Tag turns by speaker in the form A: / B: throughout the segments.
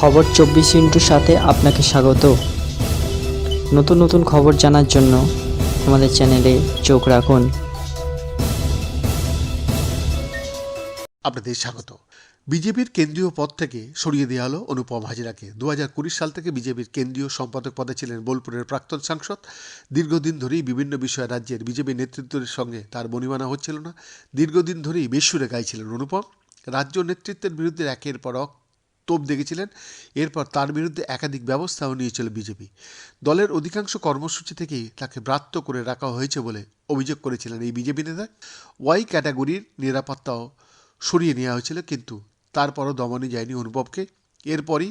A: খবর চব্বিশ ইন্টুর সাথে আপনাকে স্বাগত। নতুন নতুন খবর জানার জন্য আমাদের চ্যানেলে চোখ রাখুন।
B: আপনাদের স্বাগত। বিজেপির কেন্দ্রীয় পদ থেকে সরিয়ে দেওয়া হলো অনুপম হাজরাকে। কুড়ি সাল থেকে বিজেপির কেন্দ্রীয় সম্পাদক পদে ছিলেন বোলপুরের প্রাক্তন সাংসদ। দীর্ঘদিন ধরেই বিভিন্ন বিষয়ে রাজ্যের বিজেপি নেতৃত্বের সঙ্গে তার বনিমানা হচ্ছিল না। দীর্ঘদিন ধরেই বেসুরে গাইছিলেন অনুপম। রাজ্য নেতৃত্বের বিরুদ্ধে একের পর তোপ দেখেছিলেন। এরপর তার বিরুদ্ধে একাধিক ব্যবস্থাও নিয়েছিল বিজেপি। দলের অধিকাংশ কর্মসূচি থেকেই তাকে ব্রাত্য করে রাখা হয়েছে বলে অভিযোগ করেছিলেন এই বিজেপি নেতা। ওয়াই ক্যাটাগরির নিরাপত্তাও সরিয়ে নেওয়া হয়েছিল, কিন্তু তারপরও দমনে যায়নি অনুভবকে এরপরই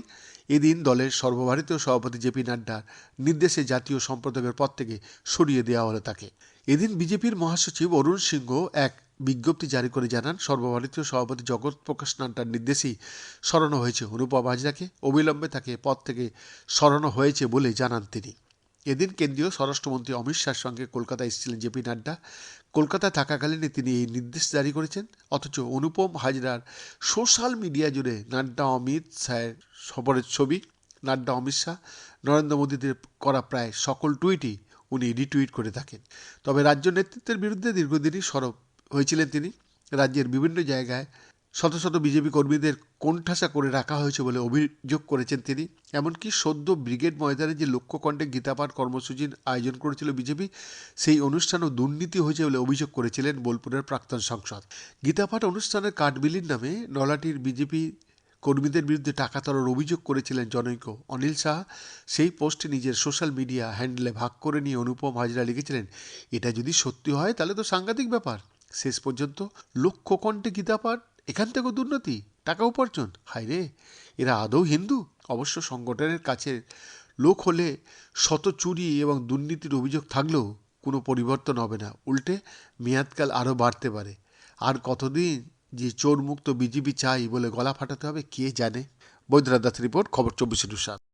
B: এদিন দলের সর্বভারতীয় সভাপতি জেপি নাড্ডার নির্দেশে জাতীয় সম্পাদকের পদ থেকে সরিয়ে দেওয়া হলো তাকে। এদিন বিজেপির মহাসচিব অরুণ সিংহ এক বিজ্ঞপ্তি জারি করে জানান, সর্বভারতীয় সভাপতি জগৎ প্রকাশ নাড্ডার নির্দেশেই সরানো হয়েছে। অনুপম হাজরাকে অবিলম্বে তাকে পদ থেকে সরানো হয়েছে বলে জানান তিনি। এদিন কেন্দ্রীয় স্বরাষ্ট্রমন্ত্রী অমিত শাহর সঙ্গে কলকাতায় এসেছিলেন জেপি নাড্ডা। কলকাতায় থাকাকালীনই তিনি এই নির্দেশ জারি করেছেন, অথচ অনুপম হাজরার সোশ্যাল মিডিয়া জুড়ে নাড্ডা, অমিত শাহের সফরের ছবি, নাড্ডা, অমিত শাহ, নরেন্দ্র মোদীদের করা প্রায় সকল টুইটই উনি রিটুইট করে থাকেন। তবে রাজ্য নেতৃত্বের বিরুদ্ধে দীর্ঘদিনই সরব হয়েছিলেন তিনি। রাজ্যের বিভিন্ন জায়গায় শত শত বিজেপি কর্মীদের কোণঠাসা করে রাখা হয়েছে বলে অভিযোগ করেছেন তিনি। এমনকি সদ্য ব্রিগেড ময়দানে যে লক্ষ্যকণ্ঠে গীতাপাঠ কর্মসূচির আয়োজন করেছিল বিজেপি, সেই অনুষ্ঠানেও দুর্নীতি হয়েছে বলে অভিযোগ করেছিলেন বোলপুরের প্রাক্তন সাংসদ। গীতাপাঠ অনুষ্ঠানের কাঠবিলির নামে নলাটির বিজেপি কর্মীদের বিরুদ্ধে টাকা তরার অভিযোগ করেছিলেন জনৈক অনিল শাহ সেই পোস্টে নিজের সোশ্যাল মিডিয়া হ্যান্ডেলে ভাগ করে নিয়ে অনুপম হাজরা লিখেছিলেন, এটা যদি সত্যি হয় তাহলে তো সাংঘাতিক ব্যাপার। শেষ পর্যন্ত লক্ষ্য কণ্ঠে গীতাপাঠ, এখান থেকেও দুর্নীতি, টাকা উপার্জন। হায় রে এরা আদৌ হিন্দু? অবশ্য সংগঠনের কাছে লোক হলে শত চুরি এবং দুর্নীতির অভিযোগ থাকলেও কোনো পরিবর্তন হবে না। উল্টে মেয়াদকাল আরও বাড়তে পারে। আর কতদিন যে চোর মুক্ত বিজেপি চাই বলে গলা ফাটাতে হবে, কে জানে? বৈদ্যনাথ দাস রিপোর্ট, খবর চব্বিশে সাত